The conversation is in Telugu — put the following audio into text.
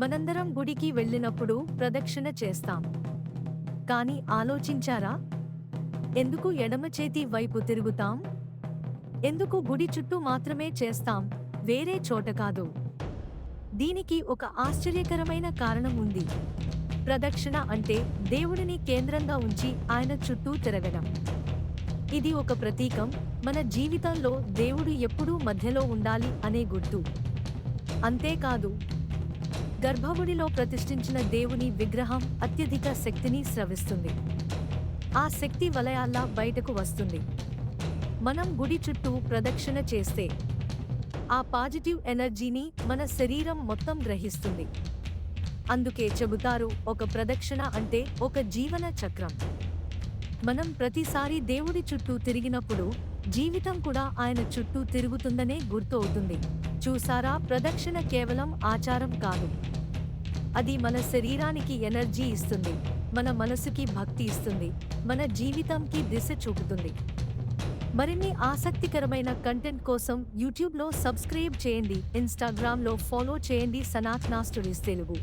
మనందరం గుడికి వెళ్ళినప్పుడు ప్రదక్షిణ చేస్తాం. కానీ ఆలోచించారా? ఎందుకు ఎడమ చేతి వైపు తిరుగుతాం? ఎందుకు గుడి చుట్టూ మాత్రమే చేస్తాం? వేరే చోట కాదు. దీనికి ఒక ఆశ్చర్యకరమైన కారణం ఉంది. ప్రదక్షిణ అంటే దేవుడిని కేంద్రంగా ఉంచి ఆయన చుట్టూ తిరగడం. ఇది ఒక ప్రతీకం. మన జీవితంలో దేవుడు ఎప్పుడూ మధ్యలో ఉండాలి అనే గుర్తు. అంతేకాదు గర్భగుడిలో ప్రతిష్ఠించిన దేవుని విగ్రహం అత్యధిక శక్తిని స్రవిస్తుంది. ఆ శక్తి వలయాల్లా బయటకు వస్తుంది. మనం గుడి చుట్టూ ప్రదక్షిణ చేస్తే ఆ పాజిటివ్ ఎనర్జీని మన శరీరం మొత్తం గ్రహిస్తుంది. అందుకే చెబుతారు ఒక ప్రదక్షిణ అంటే ఒక జీవన చక్రం. మనం ప్రతిసారి దేవుడి చుట్టూ తిరిగినప్పుడు జీవితం కూడా ఆయన చుట్టూ తిరుగుతుందనే గుర్తు అవుతుంది. చూసారా? ప్రదక్షిణ కేవలం ఆచారం కాదు. అది మన శరీరానికి ఎనర్జీ ఇస్తుంది. మన మనసుకి భక్తి ఇస్తుంది. మన జీవితంకి దిశ చూపుతుంది. మరిన్ని ఆసక్తికరమైన కంటెంట్ కోసం యూట్యూబ్లో సబ్స్క్రైబ్ చేయండి. ఇన్స్టాగ్రామ్లో ఫాలో చేయండి. సనాతనా స్టోరీస్ తెలుగు.